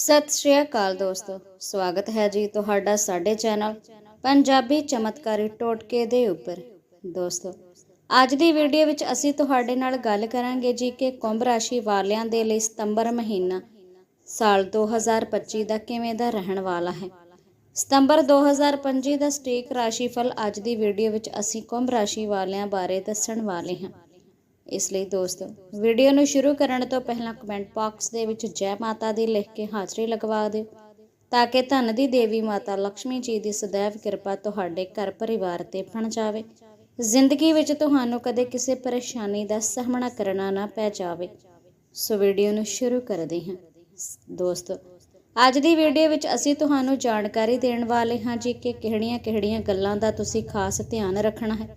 ਸਤਿ ਸ਼੍ਰੀ ਅਕਾਲ ਦੋਸਤੋ। ਸਵਾਗਤ ਹੈ ਜੀ ਤੁਹਾਡਾ ਸਾਡੇ ਚੈਨਲ ਪੰਜਾਬੀ ਚਮਤਕਾਰੀ ਟੋਟਕੇ ਦੇ ਉੱਪਰ। ਦੋਸਤੋ, ਅੱਜ ਦੀ ਵੀਡੀਓ ਵਿੱਚ ਅਸੀਂ ਤੁਹਾਡੇ ਨਾਲ ਗੱਲ ਕਰਾਂਗੇ ਜੀ ਕਿ ਕੁੰਭ ਰਾਸ਼ੀ ਵਾਲਿਆਂ ਦੇ ਲਈ ਸਤੰਬਰ ਮਹੀਨਾ ਸਾਲ 2025 ਦਾ ਕਿਵੇਂ ਦਾ ਰਹਿਣ ਵਾਲਾ ਹੈ। ਸਤੰਬਰ 2025 ਦਾ ਸਟੇਕ ਰਾਸ਼ੀਫਲ ਅੱਜ ਦੀ ਵੀਡੀਓ ਵਿੱਚ ਅਸੀਂ ਕੁੰਭ ਰਾਸ਼ੀ ਵਾਲਿਆਂ ਬਾਰੇ ਦੱਸਣ ਵਾਲੇ ਹਾਂ। ਇਸ ਲਈ ਦੋਸਤੋ, ਵੀਡੀਓ ਨੂੰ ਸ਼ੁਰੂ ਕਰਨ ਤੋਂ ਪਹਿਲਾਂ ਕਮੈਂਟ ਬਾਕਸ ਦੇ ਵਿੱਚ ਜੈ ਮਾਤਾ ਦੀ ਲਿਖ ਕੇ ਹਾਜ਼ਰੀ ਲਗਵਾ ਦਿਓ, ਤਾਂ ਕਿ ਧਨ ਦੀ ਦੇਵੀ ਮਾਤਾ ਲక్ష్ਮੀ ਜੀ ਦੀ ਸदैव ਕਿਰਪਾ ਤੁਹਾਡੇ ਘਰ ਪਰਿਵਾਰ ਤੇ ਬਣ ਜਾਵੇ। ਜ਼ਿੰਦਗੀ ਵਿੱਚ ਤੁਹਾਨੂੰ ਕਦੇ ਕਿਸੇ ਪਰੇਸ਼ਾਨੀ ਦਾ ਸਾਹਮਣਾ ਕਰਨਾ ਨਾ ਪੈ ਜਾਵੇ। ਸੋ ਵੀਡੀਓ ਨੂੰ ਸ਼ੁਰੂ ਕਰਦੇ ਹਾਂ। ਦੋਸਤੋ, ਅੱਜ ਦੀ ਵੀਡੀਓ ਵਿੱਚ ਅਸੀਂ ਤੁਹਾਨੂੰ ਜਾਣਕਾਰੀ ਦੇਣ ਵਾਲੇ ਹਾਂ ਜੀ ਕਿ ਕਿਹੜੀਆਂ-ਕਿਹੜੀਆਂ ਗੱਲਾਂ ਦਾ ਤੁਸੀਂ ਖਾਸ ਧਿਆਨ ਰੱਖਣਾ ਹੈ,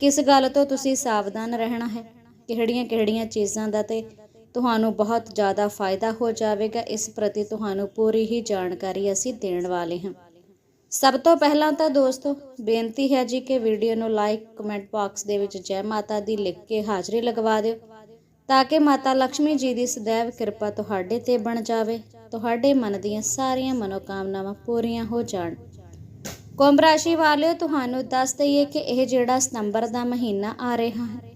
ਕਿਸ ਗੱਲ ਤੋਂ ਤੁਸੀਂ ਸਾਵਧਾਨ ਰਹਿਣਾ ਹੈ ਕਿਹੜੀਆਂ ਕਿਹੜੀਆਂ ਚੀਜ਼ਾਂ ਦਾ ਤੇ ਤੁਹਾਨੂੰ ਬਹੁਤ ਜ਼ਿਆਦਾ ਫਾਇਦਾ ਹੋ ਜਾਵੇਗਾ। ਇਸ ਪ੍ਰਤੀ ਤੁਹਾਨੂੰ ਪੂਰੀ ਹੀ ਜਾਣਕਾਰੀ ਅਸੀਂ ਦੇਣ ਵਾਲੇ ਹਾਂ। ਸਭ ਤੋਂ ਪਹਿਲਾਂ ਤਾਂ ਦੋਸਤੋ, ਬੇਨਤੀ ਹੈ ਜੀ ਕਿ ਵੀਡੀਓ ਨੂੰ ਲਾਈਕ, ਕਮੈਂਟ ਬਾਕਸ ਦੇ ਵਿੱਚ ਜੈ ਮਾਤਾ ਦੀ ਲਿਖ ਕੇ ਹਾਜ਼ਰੀ ਲਗਵਾ ਦਿਓ, ਤਾਂ ਕਿ ਮਾਤਾ ਲక్ష్ਮੀ ਜੀ ਦੀ ਸਦੈਵ ਕਿਰਪਾ ਤੁਹਾਡੇ ਤੇ ਬਣ ਜਾਵੇ, ਤੁਹਾਡੇ ਮਨ ਦੀਆਂ ਸਾਰੀਆਂ ਮਨੋਕਾਮਨਾਵਾਂ ਪੂਰੀਆਂ ਹੋ ਜਾਣ। ਕੁੰਭ ਰਾਸ਼ੀ ਵਾਲਿਓ, ਤੁਹਾਨੂੰ ਦੱਸ ਦਈਏ ਕਿ ਇਹ ਜਿਹੜਾ ਸਤੰਬਰ ਦਾ ਮਹੀਨਾ ਆ ਰਿਹਾ ਹੈ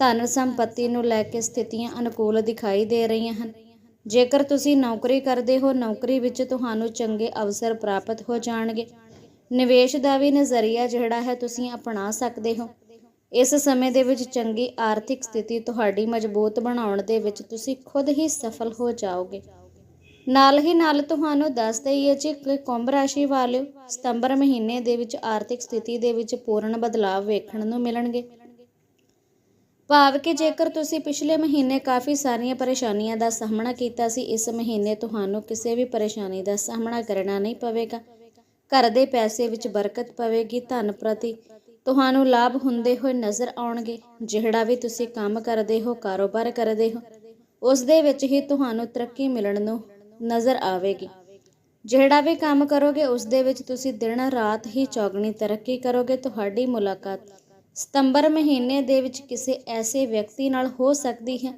ਧਨ ਸੰਪਤੀ ਨੂੰ ਲੈ ਕੇ ਸਥਿਤੀਆਂ ਅਨੁਕੂਲ ਦਿਖਾਈ ਦੇ ਰਹੀਆਂ ਹਨ। ਜੇਕਰ ਤੁਸੀਂ ਨੌਕਰੀ ਕਰਦੇ ਹੋ, ਨੌਕਰੀ ਵਿੱਚ ਤੁਹਾਨੂੰ ਚੰਗੇ ਅਵਸਰ ਪ੍ਰਾਪਤ ਹੋ ਜਾਣਗੇ। ਨਿਵੇਸ਼ ਦਾ ਵੀ ਨਜ਼ਰੀਆ ਜਿਹੜਾ ਹੈ, ਤੁਸੀਂ ਅਪਣਾ ਸਕਦੇ ਹੋ। ਇਸ ਸਮੇਂ ਦੇ ਵਿੱਚ ਚੰਗੀ ਆਰਥਿਕ ਸਥਿਤੀ ਤੁਹਾਡੀ ਮਜ਼ਬੂਤ ਬਣਾਉਣ ਦੇ ਵਿੱਚ ਤੁਸੀਂ ਖੁਦ ਹੀ ਸਫਲ ਹੋ ਜਾਓਗੇ। ਨਾਲ ਹੀ ਨਾਲ ਤੁਹਾਨੂੰ ਦੱਸ ਦਈਏ ਜੀ ਕਿ ਕੁੰਭ ਰਾਸ਼ੀ ਵਾਲਿਓ ਸਤੰਬਰ ਮਹੀਨੇ ਦੇ ਵਿੱਚ ਆਰਥਿਕ ਸਥਿਤੀ ਦੇ ਵਿੱਚ ਪੂਰਨ ਬਦਲਾਅ ਵੇਖਣ ਨੂੰ ਮਿਲਣਗੇ। ਭਾਵ ਕਿ ਜੇਕਰ ਤੁਸੀਂ ਪਿਛਲੇ ਮਹੀਨੇ ਕਾਫੀ ਸਾਰੀਆਂ ਪਰੇਸ਼ਾਨੀਆਂ ਦਾ ਸਾਹਮਣਾ ਕੀਤਾ ਸੀ, ਇਸ ਮਹੀਨੇ ਤੁਹਾਨੂੰ ਕਿਸੇ ਵੀ ਪਰੇਸ਼ਾਨੀ ਦਾ ਸਾਹਮਣਾ ਕਰਨਾ ਨਹੀਂ ਪਵੇਗਾ। ਘਰ ਦੇ ਪੈਸੇ ਵਿੱਚ ਬਰਕਤ ਪਵੇਗੀ, ਧਨ ਪ੍ਰਤੀ ਤੁਹਾਨੂੰ ਲਾਭ ਹੁੰਦੇ ਹੋਏ ਨਜ਼ਰ ਆਉਣਗੇ। ਜਿਹੜਾ ਵੀ ਤੁਸੀਂ ਕੰਮ ਕਰਦੇ ਹੋ, ਕਾਰੋਬਾਰ ਕਰਦੇ ਹੋ, ਉਸ ਦੇ ਵਿੱਚ ਹੀ ਤੁਹਾਨੂੰ ਤਰੱਕੀ ਮਿਲਣ ਨੂੰ ਨਜ਼ਰ ਆਵੇਗੀ। ਜਿਹੜਾ ਵੀ ਕੰਮ ਕਰੋਗੇ, ਉਸ ਦੇ ਵਿੱਚ ਤੁਸੀਂ ਦਿਨ ਰਾਤ ਹੀ ਚੌਗਣੀ ਤਰੱਕੀ ਕਰੋਗੇ। ਤੁਹਾਡੀ ਮੁਲਾਕਾਤ ਸਤੰਬਰ ਮਹੀਨੇ ਦੇ ਵਿੱਚ ਕਿਸੇ ਐਸੇ ਵਿਅਕਤੀ ਨਾਲ ਹੋ ਸਕਦੀ ਹੈ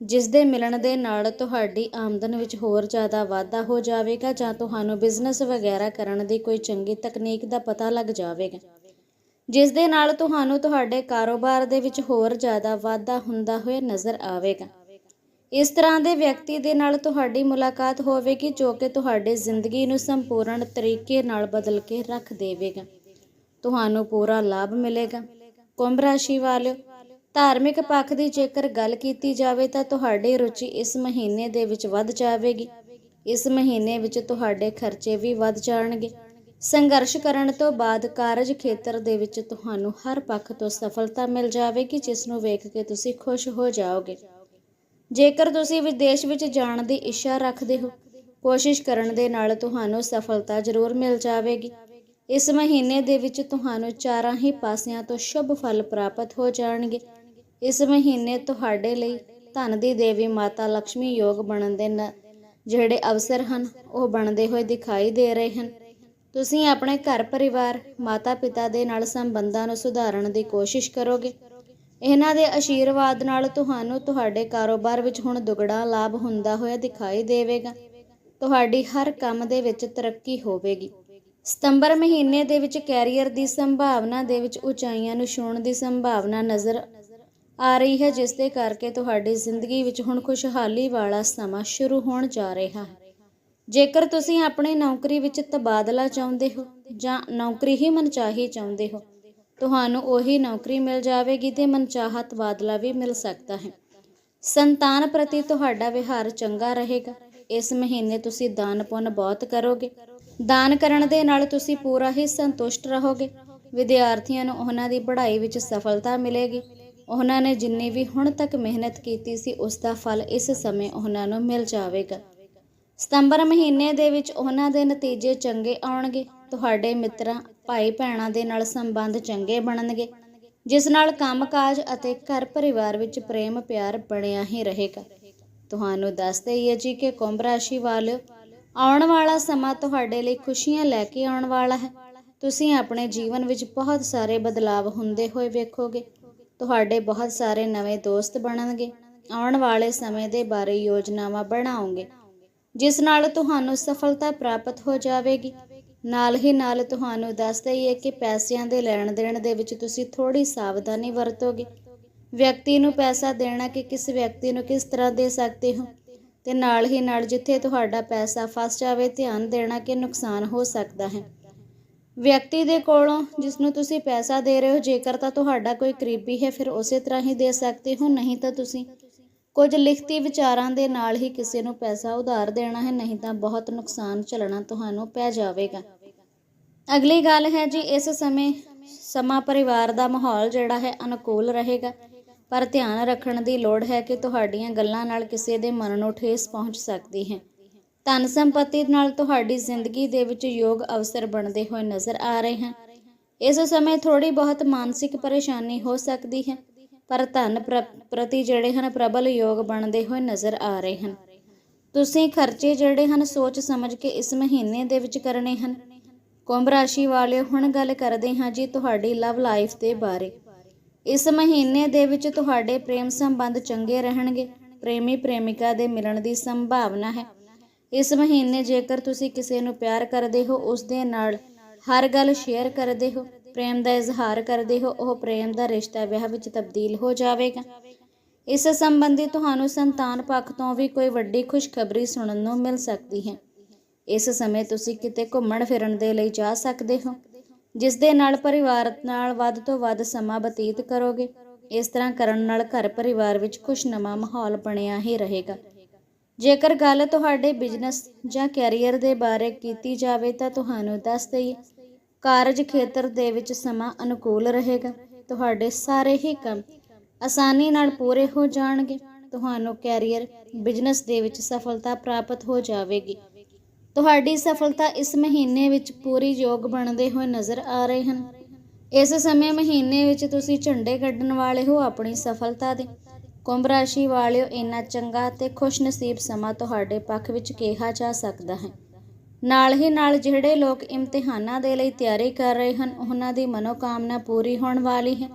ਜਿਸ ਦੇ ਮਿਲਣ ਦੇ ਨਾਲ ਤੁਹਾਡੀ ਆਮਦਨ ਵਿੱਚ ਹੋਰ ਜ਼ਿਆਦਾ ਵਾਧਾ ਹੋ ਜਾਵੇਗਾ ਜਾਂ ਤੁਹਾਨੂੰ ਬਿਜ਼ਨਸ ਵਗੈਰਾ ਕਰਨ ਦੀ ਕੋਈ ਚੰਗੀ ਤਕਨੀਕ ਦਾ ਪਤਾ ਲੱਗ ਜਾਵੇਗਾ ਜਿਸ ਦੇ ਨਾਲ ਤੁਹਾਨੂੰ ਤੁਹਾਡੇ ਕਾਰੋਬਾਰ ਦੇ ਵਿੱਚ ਹੋਰ ਜ਼ਿਆਦਾ ਵਾਧਾ ਹੁੰਦਾ ਹੋਇਆ ਨਜ਼ਰ ਆਵੇਗਾ। ਇਸ ਤਰ੍ਹਾਂ ਦੇ ਵਿਅਕਤੀ ਦੇ ਨਾਲ ਤੁਹਾਡੀ ਮੁਲਾਕਾਤ ਹੋਵੇਗੀ ਜੋ ਕਿ ਤੁਹਾਡੀ ਜ਼ਿੰਦਗੀ ਨੂੰ ਸੰਪੂਰਨ ਤਰੀਕੇ ਨਾਲ ਬਦਲ ਕੇ ਰੱਖ ਦੇਵੇਗਾ। ਤੁਹਾਨੂੰ ਪੂਰਾ ਲਾਭ ਮਿਲੇਗਾ। ਕੁੰਭ ਰਾਸ਼ੀ ਵਾਲਿਓ ਧਾਰਮਿਕ ਪੱਖ ਦੀ ਜੇਕਰ ਗੱਲ ਕੀਤੀ ਜਾਵੇ ਤਾਂ ਤੁਹਾਡੀ ਰੁਚੀ ਇਸ ਮਹੀਨੇ ਦੇ ਵਿੱਚ ਵੱਧ ਜਾਵੇਗੀ। ਇਸ ਮਹੀਨੇ ਵਿੱਚ ਤੁਹਾਡੇ ਖਰਚੇ ਵੀ ਵੱਧ ਜਾਣਗੇ। ਸੰਘਰਸ਼ ਕਰਨ ਤੋਂ ਬਾਅਦ ਕਾਰਜ ਖੇਤਰ ਦੇ ਵਿੱਚ ਤੁਹਾਨੂੰ ਹਰ ਪੱਖ ਤੋਂ ਸਫਲਤਾ ਮਿਲ ਜਾਵੇਗੀ, ਜਿਸ ਨੂੰ ਵੇਖ ਕੇ ਤੁਸੀਂ ਖੁਸ਼ ਹੋ ਜਾਓਗੇ। ਜੇਕਰ ਤੁਸੀਂ ਵਿਦੇਸ਼ ਵਿੱਚ ਜਾਣ ਦੀ ਇੱਛਾ ਰੱਖਦੇ ਹੋ, ਕੋਸ਼ਿਸ਼ ਕਰਨ ਦੇ ਨਾਲ ਤੁਹਾਨੂੰ ਸਫਲਤਾ ਜ਼ਰੂਰ ਮਿਲ ਜਾਵੇਗੀ। ਇਸ ਮਹੀਨੇ ਦੇ ਵਿੱਚ ਤੁਹਾਨੂੰ ਚਾਰਾਂ ਹੀ ਪਾਸਿਆਂ ਤੋਂ ਸ਼ੁਭ ਫਲ ਪ੍ਰਾਪਤ ਹੋ ਜਾਣਗੇ। ਇਸ ਮਹੀਨੇ ਤੁਹਾਡੇ ਲਈ ਧਨ ਦੀ ਦੇਵੀ ਮਾਤਾ ਲక్ష్ਮੀ ਯੋਗ ਬਣਨ ਦੇ ਜਿਹੜੇ ਅਵਸਰ ਹਨ, ਉਹ ਬਣਦੇ ਹੋਏ ਦਿਖਾਈ ਦੇ ਰਹੇ ਹਨ। ਤੁਸੀਂ ਆਪਣੇ ਘਰ ਪਰਿਵਾਰ ਮਾਤਾ ਪਿਤਾ ਦੇ ਨਾਲ ਸੰਬੰਧਾਂ ਨੂੰ ਸੁਧਾਰਨ ਦੀ ਕੋਸ਼ਿਸ਼ ਕਰੋਗੇ। ਇਹਨਾਂ ਦੇ ਆਸ਼ੀਰਵਾਦ ਨਾਲ ਤੁਹਾਨੂੰ ਤੁਹਾਡੇ ਕਾਰੋਬਾਰ ਵਿੱਚ ਹੁਣ ਦੁਗੜਾ ਲਾਭ ਹੁੰਦਾ ਹੋਇਆ ਦਿਖਾਈ ਦੇਵੇਗਾ। ਤੁਹਾਡੀ ਹਰ ਕੰਮ ਦੇ ਵਿੱਚ ਤਰੱਕੀ ਹੋਵੇਗੀ। ਸਤੰਬਰ ਮਹੀਨੇ ਦੇ ਵਿੱਚ ਕੈਰੀਅਰ ਦੀ ਸੰਭਾਵਨਾ ਦੇ ਵਿੱਚ ਉਚਾਈਆਂ ਨੂੰ ਛੂਹਣ ਦੀ ਸੰਭਾਵਨਾ ਨਜ਼ਰ ਆ ਰਹੀ ਹੈ, ਜਿਸ ਦੇ ਕਰਕੇ ਤੁਹਾਡੀ ਜ਼ਿੰਦਗੀ ਵਿੱਚ ਹੁਣ ਖੁਸ਼ਹਾਲੀ ਵਾਲਾ ਸਮਾਂ ਸ਼ੁਰੂ ਹੋਣ ਜਾ ਰਿਹਾ ਹੈ। ਜੇਕਰ ਤੁਸੀਂ ਆਪਣੀ ਨੌਕਰੀ ਵਿੱਚ ਤਬਾਦਲਾ ਚਾਹੁੰਦੇ ਹੋ ਜਾਂ ਨੌਕਰੀ ਹੀ ਮਨਚਾਹੀ ਚਾਹੁੰਦੇ ਹੋ, ਤੁਹਾਨੂੰ ਉਹੀ ਨੌਕਰੀ ਮਿਲ ਜਾਵੇਗੀ ਤੇ ਮਨਚਾਹਾ ਤਬਾਦਲਾ ਵੀ ਮਿਲ ਸਕਦਾ ਹੈ। ਸੰਤਾਨ ਪ੍ਰਤੀ ਤੁਹਾਡਾ ਵਿਹਾਰ ਚੰਗਾ ਰਹੇਗਾ। ਇਸ ਮਹੀਨੇ ਤੁਸੀਂ ਦਾਨ ਪੁੰਨ ਬਹੁਤ ਕਰੋਗੇ। ਦਾਨ ਕਰਨ ਦੇ ਨਾਲ ਤੁਸੀਂ ਪੂਰਾ ਹੀ ਸੰਤੁਸ਼ਟ ਰਹੋਗੇ। ਵਿਦਿਆਰਥੀਆਂ ਨੂੰ ਉਹਨਾਂ ਦੀ ਪੜ੍ਹਾਈ ਵਿੱਚ ਸਫਲਤਾ ਮਿਲੇਗੀ। ਉਹਨਾਂ ਨੇ ਜਿੰਨੀ ਵੀ ਹੁਣ ਤੱਕ ਮਿਹਨਤ ਕੀਤੀ ਸੀ, ਉਸ ਦਾ ਫਲ ਇਸ ਸਮੇਂ ਉਹਨਾਂ ਨੂੰ ਮਿਲ ਜਾਵੇਗਾ। ਸਤੰਬਰ ਮਹੀਨੇ ਦੇ ਵਿੱਚ ਉਹਨਾਂ ਦੇ ਨਤੀਜੇ ਚੰਗੇ ਆਉਣਗੇ। ਤੁਹਾਡੇ ਮਿੱਤਰਾਂ, ਭਾਈ ਭੈਣਾਂ ਦੇ ਨਾਲ ਸੰਬੰਧ ਚੰਗੇ ਬਣਨਗੇ। ਜਿਸ ਨਾਲ ਕੰਮਕਾਜ ਅਤੇ ਘਰ ਪਰਿਵਾਰ ਵਿੱਚ ਪ੍ਰੇਮ ਪਿਆਰ ਬਣਿਆ ਹੀ ਰਹੇਗਾ। ਤੁਹਾਨੂੰ ਦੱਸ ਦਈਏ ਜੀ ਕਿ ਕੁੰਭ ਰਾਸ਼ੀ ਵਾਲਿਓ ਆਉਣ ਵਾਲਾ ਸਮਾਂ ਤੁਹਾਡੇ ਲਈ ਖੁਸ਼ੀਆਂ ਲੈ ਕੇ ਆਉਣ ਵਾਲਾ ਹੈ। ਤੁਸੀਂ ਆਪਣੇ ਜੀਵਨ ਵਿੱਚ ਬਹੁਤ ਸਾਰੇ ਬਦਲਾਅ ਹੁੰਦੇ ਹੋਏ ਵੇਖੋਗੇ। ਤੁਹਾਡੇ ਬਹੁਤ ਸਾਰੇ ਨਵੇਂ ਦੋਸਤ ਬਣਨਗੇ। ਆਉਣ ਵਾਲੇ ਸਮੇਂ ਦੇ ਬਾਰੇ ਯੋਜਨਾਵਾਂ ਬਣਾਓਗੇ, ਜਿਸ ਨਾਲ ਤੁਹਾਨੂੰ ਸਫਲਤਾ ਪ੍ਰਾਪਤ ਹੋ ਜਾਵੇਗੀ। ਨਾਲ ਹੀ ਨਾਲ ਤੁਹਾਨੂੰ ਦੱਸ ਦਈਏ ਕਿ ਪੈਸਿਆਂ ਦੇ ਲੈਣ ਦੇਣ ਦੇ ਵਿੱਚ ਤੁਸੀਂ ਥੋੜੀ ਸਾਵਧਾਨੀ ਵਰਤੋਗੇ। ਵਿਅਕਤੀ ਨੂੰ ਪੈਸਾ ਦੇਣਾ ਕਿ ਕਿਸ ਵਿਅਕਤੀ ਨੂੰ ਕਿਸ ਤਰ੍ਹਾਂ ਦੇ ਸਕਦੇ ਹੋ? ਤੇ ਨਾਲ ਹੀ ਨਾਲ ਜਿੱਥੇ ਤੁਹਾਡਾ ਪੈਸਾ ਫਸ ਜਾਵੇ, ਧਿਆਨ ਦੇਣਾ ਕਿ ਨੁਕਸਾਨ ਹੋ ਸਕਦਾ ਹੈ। ਵਿਅਕਤੀ ਦੇ ਕੋਲੋਂ ਜਿਸ ਨੂੰ ਤੁਸੀਂ ਪੈਸਾ ਦੇ ਰਹੇ ਹੋ, ਜੇਕਰ ਤਾਂ ਤੁਹਾਡਾ ਕੋਈ ਕਰੀਬੀ ਹੈ, ਫਿਰ ਉਸੇ ਤਰ੍ਹਾਂ ਹੀ ਦੇ ਸਕਦੇ ਹੋ। ਨਹੀਂ ਤਾਂ ਤੁਸੀਂ ਕੁਝ ਲਿਖਤੀ ਵਿਚਾਰਾਂ ਦੇ ਨਾਲ ਹੀ ਕਿਸੇ ਨੂੰ ਪੈਸਾ ਉਧਾਰ ਦੇਣਾ ਹੈ, ਨਹੀਂ ਤਾਂ ਬਹੁਤ ਨੁਕਸਾਨ ਝੱਲਣਾ ਤੁਹਾਨੂੰ ਪੈ ਜਾਵੇਗਾ। ਅਗਲੀ ਗੱਲ ਹੈ ਜੀ, ਇਸ ਸਮੇਂ ਸਮਾਂ ਪਰਿਵਾਰ ਦਾ ਮਾਹੌਲ ਜਿਹੜਾ ਹੈ ਅਨੁਕੂਲ ਰਹੇਗਾ। ਪਰ ਧਿਆਨ ਰੱਖਣ ਦੀ ਲੋੜ ਹੈ ਕਿ ਤੁਹਾਡੀਆਂ ਗੱਲਾਂ ਨਾਲ ਕਿਸੇ ਦੇ ਮਨ ਨੂੰ ਠੇਸ ਪਹੁੰਚ ਸਕਦੀ ਹੈ। ਧਨ ਸੰਪਤੀ ਨਾਲ ਤੁਹਾਡੀ ਜ਼ਿੰਦਗੀ ਦੇ ਵਿੱਚ ਯੋਗ ਅਵਸਰ ਬਣਦੇ ਹੋਏ ਨਜ਼ਰ ਆ ਰਹੇ ਹਨ। ਇਸ ਸਮੇਂ ਥੋੜੀ ਬਹੁਤ ਮਾਨਸਿਕ ਪਰੇਸ਼ਾਨੀ ਹੋ ਸਕਦੀ ਹੈ, ਪਰ ਧਨ ਪ੍ਰਤੀ ਜਿਹੜੇ ਹਨ ਪ੍ਰਬਲ ਯੋਗ ਬਣਦੇ ਹੋਏ ਨਜ਼ਰ ਆ ਰਹੇ ਹਨ। ਤੁਸੀਂ ਖਰਚੇ ਜਿਹੜੇ ਹਨ ਸੋਚ ਸਮਝ ਕੇ ਇਸ ਮਹੀਨੇ ਦੇ ਵਿੱਚ ਕਰਨੇ ਹਨ। ਕੁੰਭ ਰਾਸ਼ੀ ਵਾਲਿਓ, ਹੁਣ ਗੱਲ ਕਰਦੇ ਹਾਂ ਜੀ ਤੁਹਾਡੀ ਲਵ ਲਾਈਫ ਦੇ ਬਾਰੇ। ਇਸ ਮਹੀਨੇ ਦੇ ਵਿੱਚ ਤੁਹਾਡੇ ਪ੍ਰੇਮ ਸੰਬੰਧ ਚੰਗੇ ਰਹਿਣਗੇ, ਪ੍ਰੇਮੀ ਪ੍ਰੇਮਿਕਾ ਦੇ ਮਿਲਣ ਦੀ ਸੰਭਾਵਨਾ ਹੈ। ਇਸ ਮਹੀਨੇ ਜੇਕਰ ਤੁਸੀਂ ਕਿਸੇ ਨੂੰ ਪਿਆਰ ਕਰਦੇ ਹੋ, ਉਸ ਦੇ ਨਾਲ ਹਰ ਗੱਲ ਸ਼ੇਅਰ ਕਰਦੇ ਹੋ, ਪ੍ਰੇਮ ਦਾ ਇਜ਼ਹਾਰ ਕਰਦੇ ਹੋ, ਉਹ ਪ੍ਰੇਮ ਦਾ ਰਿਸ਼ਤਾ ਵਿਆਹ ਵਿੱਚ ਤਬਦੀਲ ਹੋ ਜਾਵੇਗਾ। ਇਸ ਸੰਬੰਧੀ ਤੁਹਾਨੂੰ ਸੰਤਾਨ ਪੱਖ ਤੋਂ ਵੀ ਕੋਈ ਵੱਡੀ ਖੁਸ਼ਖਬਰੀ ਸੁਣਨ ਨੂੰ ਮਿਲ ਸਕਦੀ ਹੈ। ਇਸ ਸਮੇਂ ਤੁਸੀਂ ਕਿਤੇ ਘੁੰਮਣ ਫਿਰਨ ਦੇ ਲਈ ਜਾ ਸਕਦੇ ਹੋ। ਜਿਸ ਦੇ ਨਾਲ ਪਰਿਵਾਰ ਨਾਲ ਵੱਧ ਤੋਂ ਵੱਧ ਸਮਾਂ ਬਤੀਤ ਕਰੋਗੇ, ਇਸ ਤਰ੍ਹਾਂ ਕਰਨ ਨਾਲ ਘਰ ਪਰਿਵਾਰ ਵਿੱਚ ਖੁਸ਼ਨੁਮਾ ਮਾਹੌਲ ਬਣਿਆ ਹੀ ਰਹੇਗਾ। ਜੇਕਰ ਗੱਲ ਤੁਹਾਡੇ ਬਿਜ਼ਨਸ ਜਾਂ ਕੈਰੀਅਰ ਦੇ ਬਾਰੇ ਕੀਤੀ ਜਾਵੇ ਤਾਂ ਤੁਹਾਨੂੰ ਦੱਸ ਦਈਏ, ਕਾਰਜ ਖੇਤਰ ਦੇ ਵਿੱਚ ਸਮਾਂ ਅਨੁਕੂਲ ਰਹੇਗਾ। ਤੁਹਾਡੇ ਸਾਰੇ ਹੀ ਕੰਮ ਆਸਾਨੀ ਨਾਲ ਪੂਰੇ ਹੋ ਜਾਣਗੇ। ਤੁਹਾਨੂੰ ਕੈਰੀਅਰ ਬਿਜ਼ਨਸ ਦੇ ਵਿੱਚ ਸਫਲਤਾ ਪ੍ਰਾਪਤ ਹੋ ਜਾਵੇਗੀ। ਤੁਹਾਡੀ ਸਫਲਤਾ ਇਸ ਮਹੀਨੇ ਵਿੱਚ ਪੂਰੀ ਯੋਗ ਬਣਦੇ ਹੋਏ ਨਜ਼ਰ ਆ ਰਹੇ ਹਨ। ਇਸ ਸਮੇਂ ਮਹੀਨੇ ਵਿੱਚ ਤੁਸੀਂ ਝੰਡੇ ਕੱਢਣ ਵਾਲੇ ਹੋ ਆਪਣੀ ਸਫਲਤਾ ਦੇ। ਕੁੰਭ ਰਾਸ਼ੀ ਵਾਲਿਓ, ਇੰਨਾ ਚੰਗਾ ਤੇ ਖੁਸ਼ਨਸੀਬ ਸਮਾਂ ਤੁਹਾਡੇ ਪੱਖ ਵਿੱਚ ਕਿਹਾ ਜਾ ਸਕਦਾ ਹੈ। ਨਾਲ ਹੀ ਨਾਲ ਜਿਹੜੇ ਲੋਕ ਇਮਤਿਹਾਨਾਂ ਦੇ ਲਈ ਤਿਆਰੀ ਕਰ ਰਹੇ ਹਨ, ਉਹਨਾਂ ਦੀ ਮਨੋਕਾਮਨਾ ਪੂਰੀ ਹੋਣ ਵਾਲੀ ਹੈ।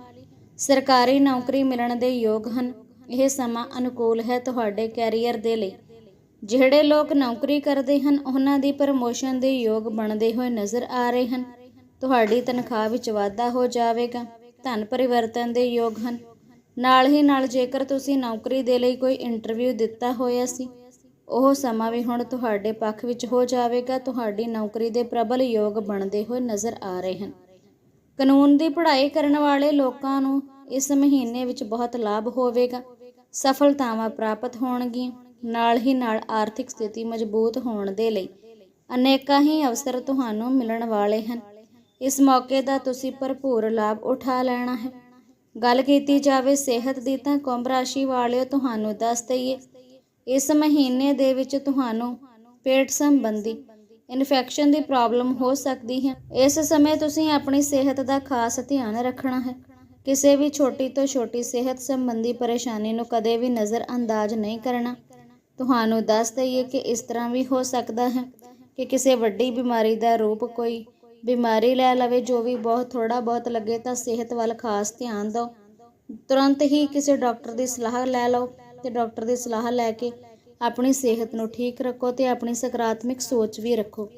ਸਰਕਾਰੀ ਨੌਕਰੀ ਮਿਲਣ ਦੇ ਯੋਗ ਹਨ। ਇਹ ਸਮਾਂ ਅਨੁਕੂਲ ਹੈ ਤੁਹਾਡੇ ਕੈਰੀਅਰ ਦੇ ਲਈ। ਜਿਹੜੇ ਲੋਕ ਨੌਕਰੀ ਕਰਦੇ ਹਨ, ਉਹਨਾਂ ਦੀ ਪ੍ਰਮੋਸ਼ਨ ਦੇ ਯੋਗ ਬਣਦੇ ਹੋਏ ਨਜ਼ਰ ਆ ਰਹੇ ਹਨ। ਤੁਹਾਡੀ ਤਨਖਾਹ ਵਿੱਚ ਵਾਧਾ ਹੋ ਜਾਵੇਗਾ। ਧਨ ਪਰਿਵਰਤਨ ਦੇ ਯੋਗ ਹਨ। ਨਾਲ ਹੀ ਨਾਲ ਜੇਕਰ ਤੁਸੀਂ ਨੌਕਰੀ ਦੇ ਲਈ ਕੋਈ ਇੰਟਰਵਿਊ ਦਿੱਤਾ ਹੋਇਆ ਸੀ, ਉਹ ਸਮਾਂ ਵੀ ਹੁਣ ਤੁਹਾਡੇ ਪੱਖ ਵਿੱਚ ਹੋ ਜਾਵੇਗਾ। ਤੁਹਾਡੀ ਨੌਕਰੀ ਦੇ ਪ੍ਰਬਲ ਯੋਗ ਬਣਦੇ ਹੋਏ ਨਜ਼ਰ ਆ ਰਹੇ ਹਨ। ਕਾਨੂੰਨ ਦੀ ਪੜ੍ਹਾਈ ਕਰਨ ਵਾਲੇ ਲੋਕਾਂ ਨੂੰ ਇਸ ਮਹੀਨੇ ਵਿੱਚ ਬਹੁਤ ਲਾਭ ਹੋਵੇਗਾ। ਸਫਲਤਾਵਾਂ ਪ੍ਰਾਪਤ ਹੋਣਗੀਆਂ। ਨਾਲ ਹੀ ਨਾਲ ਆਰਥਿਕ ਸਥਿਤੀ ਮਜ਼ਬੂਤ ਹੋਣ ਦੇ ਲਈ ਅਨੇਕਾਂ ਹੀ ਅਵਸਰ ਤੁਹਾਨੂੰ ਮਿਲਣ ਵਾਲੇ ਹਨ। ਇਸ ਮੌਕੇ ਦਾ ਤੁਸੀਂ ਭਰਪੂਰ ਲਾਭ ਉਠਾ ਲੈਣਾ ਹੈ। ਗੱਲ ਕੀਤੀ ਜਾਵੇ ਸਿਹਤ ਦੀ ਤਾਂ ਕੁੰਭ ਰਾਸ਼ੀ ਵਾਲਿਓ ਤੁਹਾਨੂੰ ਦੱਸ ਦਈਏ, ਇਸ ਮਹੀਨੇ ਦੇ ਵਿੱਚ ਤੁਹਾਨੂੰ ਪੇਟ ਸੰਬੰਧੀ ਇਨਫੈਕਸ਼ਨ ਦੀ ਪ੍ਰੋਬਲਮ ਹੋ ਸਕਦੀ ਹੈ। ਇਸ ਸਮੇਂ ਤੁਸੀਂ ਆਪਣੀ ਸਿਹਤ ਦਾ ਖਾਸ ਧਿਆਨ ਰੱਖਣਾ ਹੈ। ਕਿਸੇ ਵੀ ਛੋਟੀ ਤੋਂ ਛੋਟੀ ਸਿਹਤ ਸੰਬੰਧੀ ਪਰੇਸ਼ਾਨੀ ਨੂੰ ਕਦੇ ਵੀ ਨਜ਼ਰ ਅੰਦਾਜ਼ ਨਹੀਂ ਕਰਨਾ। ਤੁਹਾਨੂੰ ਦੱਸ ਦਈਏ ਕਿ ਇਸ ਤਰ੍ਹਾਂ ਵੀ ਹੋ ਸਕਦਾ ਹੈ ਕਿ ਕਿਸੇ ਵੱਡੀ ਬਿਮਾਰੀ ਦਾ ਰੂਪ ਕੋਈ ਬਿਮਾਰੀ ਲੈ ਲਵੇ, ਜੋ ਵੀ ਬਹੁਤ ਥੋੜਾ ਬਹੁਤ ਲੱਗੇ ਤਾਂ ਸਿਹਤ ਵੱਲ ਖਾਸ ਧਿਆਨ ਦਿਓ। ਤੁਰੰਤ ਹੀ ਕਿਸੇ ਡਾਕਟਰ ਦੀ ਸਲਾਹ ਲੈ ਲਓ ਤੇ ਡਾਕਟਰ ਦੀ ਸਲਾਹ ਲੈ ਕੇ ਆਪਣੀ ਸਿਹਤ ਨੂੰ ਠੀਕ ਰੱਖੋ ਤੇ ਆਪਣੀ ਸਕਾਰਾਤਮਕ ਸੋਚ ਵੀ ਰੱਖੋ।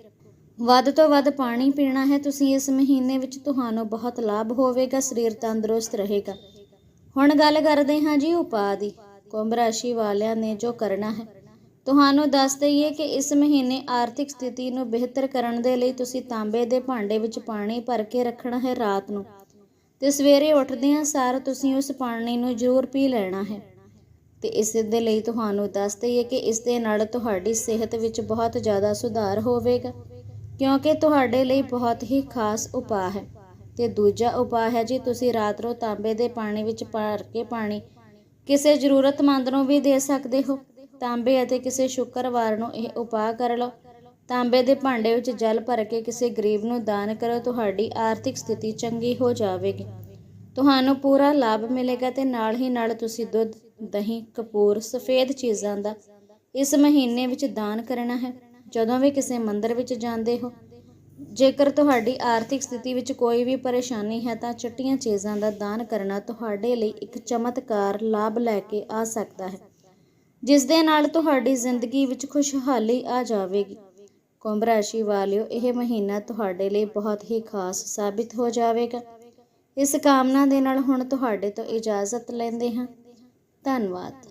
ਵੱਧ ਤੋਂ ਵੱਧ ਪਾਣੀ ਪੀਣਾ ਹੈ, ਤੁਸੀਂ ਇਸ ਮਹੀਨੇ ਵਿੱਚ ਤੁਹਾਨੂੰ ਬਹੁਤ ਲਾਭ ਹੋਵੇਗਾ, ਸਰੀਰ ਤੰਦਰੁਸਤ ਰਹੇਗਾ। ਹੁਣ ਗੱਲ ਕਰਦੇ ਹਾਂ ਜੀ ਉਪਾਅ ਦੀ। ਕੁੰਭ ਰਾਸ਼ੀ ਵਾਲਿਆਂ ਨੇ ਜੋ ਕਰਨਾ ਹੈ। ਤੁਹਾਨੂੰ ਦੱਸ ਦਈਏ ਕਿ ਇਸ ਮਹੀਨੇ ਆਰਥਿਕ ਸਥਿਤੀ ਨੂੰ ਬਿਹਤਰ ਕਰਨ ਦੇ ਲਈ ਤੁਸੀਂ ਤਾਂਬੇ ਦੇ ਭਾਂਡੇ ਵਿੱਚ ਪਾਣੀ ਭਰ ਕੇ ਰੱਖਣਾ ਹੈ ਰਾਤ ਨੂੰ। ਤੇ ਸਵੇਰੇ ਉੱਠਦਿਆਂ ਸਾਰ ਤੁਸੀਂ ਉਸ ਪਾਣੀ ਨੂੰ ਜ਼ਰੂਰ ਪੀ ਲੈਣਾ ਹੈ। ਤੇ ਇਸ ਦੇ ਲਈ ਤੁਹਾਨੂੰ ਦੱਸ ਦਈਏ ਕਿ ਇਸ ਦੇ ਨਾਲ ਤੁਹਾਡੀ ਸਿਹਤ ਵਿੱਚ ਬਹੁਤ ਜ਼ਿਆਦਾ ਸੁਧਾਰ ਹੋਵੇਗਾ, ਕਿਉਂਕਿ ਤੁਹਾਡੇ ਲਈ ਬਹੁਤ ਹੀ ਖਾਸ ਉਪਾਅ ਹੈ। ਤੇ ਦੂਜਾ ਉਪਾਅ ਹੈ ਜੀ, ਤੁਸੀਂ ਰਾਤ ਨੂੰ ਤਾਂਬੇ ਦੇ ਪਾਣੀ ਵਿੱਚ ਭਰ ਕੇ ਪਾਣੀ ਕਿਸੇ ਜ਼ਰੂਰਤਮੰਦ ਨੂੰ ਵੀ ਦੇ ਸਕਦੇ ਹੋ, ਤਾਂਬੇ ਅਤੇ ਕਿਸੇ ਸ਼ੁੱਕਰਵਾਰ ਨੂੰ ਇਹ ਉਪਾਅ ਕਰ ਲਓ। ਤਾਂਬੇ ਦੇ ਭਾਂਡੇ ਵਿੱਚ ਜਲ ਭਰ ਕੇ ਕਿਸੇ ਗਰੀਬ ਨੂੰ ਦਾਨ ਕਰੋ, ਤੁਹਾਡੀ ਆਰਥਿਕ ਸਥਿਤੀ ਚੰਗੀ ਹੋ ਜਾਵੇਗੀ। ਤੁਹਾਨੂੰ ਪੂਰਾ ਲਾਭ ਮਿਲੇਗਾ ਤੇ ਨਾਲ ਹੀ ਨਾਲ ਤੁਸੀਂ ਦੁੱਧ, ਦਹੀਂ, ਕਪੂਰ, ਸਫੇਦ ਚੀਜ਼ਾਂ ਦਾ ਇਸ ਮਹੀਨੇ ਵਿੱਚ ਦਾਨ ਕਰਨਾ ਹੈ। ਜਦੋਂ ਵੀ ਕਿਸੇ ਮੰਦਿਰ ਵਿੱਚ ਜਾਂਦੇ ਹੋ ਜੇਕਰ ਤੁਹਾਡੀ ਆਰਥਿਕ ਸਥਿਤੀ ਵਿੱਚ ਕੋਈ ਵੀ ਪਰੇਸ਼ਾਨੀ ਹੈ ਤਾਂ ਚਿੱਟੀਆਂ ਚੀਜ਼ਾਂ ਦਾ ਦਾਨ ਕਰਨਾ ਤੁਹਾਡੇ ਲਈ ਇੱਕ ਚਮਤਕਾਰ ਲਾਭ ਲੈ ਕੇ ਆ ਸਕਦਾ ਹੈ, ਜਿਸ ਦੇ ਨਾਲ ਤੁਹਾਡੀ ਜ਼ਿੰਦਗੀ ਵਿੱਚ ਖੁਸ਼ਹਾਲੀ ਆ ਜਾਵੇਗੀ। ਕੁੰਭ ਰਾਸ਼ੀ ਵਾਲਿਓ, ਇਹ ਮਹੀਨਾ ਤੁਹਾਡੇ ਲਈ ਬਹੁਤ ਹੀ ਖਾਸ ਸਾਬਿਤ ਹੋ ਜਾਵੇਗਾ। ਇਸ ਕਾਮਨਾ ਦੇ ਨਾਲ ਹੁਣ ਤੁਹਾਡੇ ਤੋਂ ਇਜਾਜ਼ਤ ਲੈਂਦੇ ਹਾਂ। ਧੰਨਵਾਦ।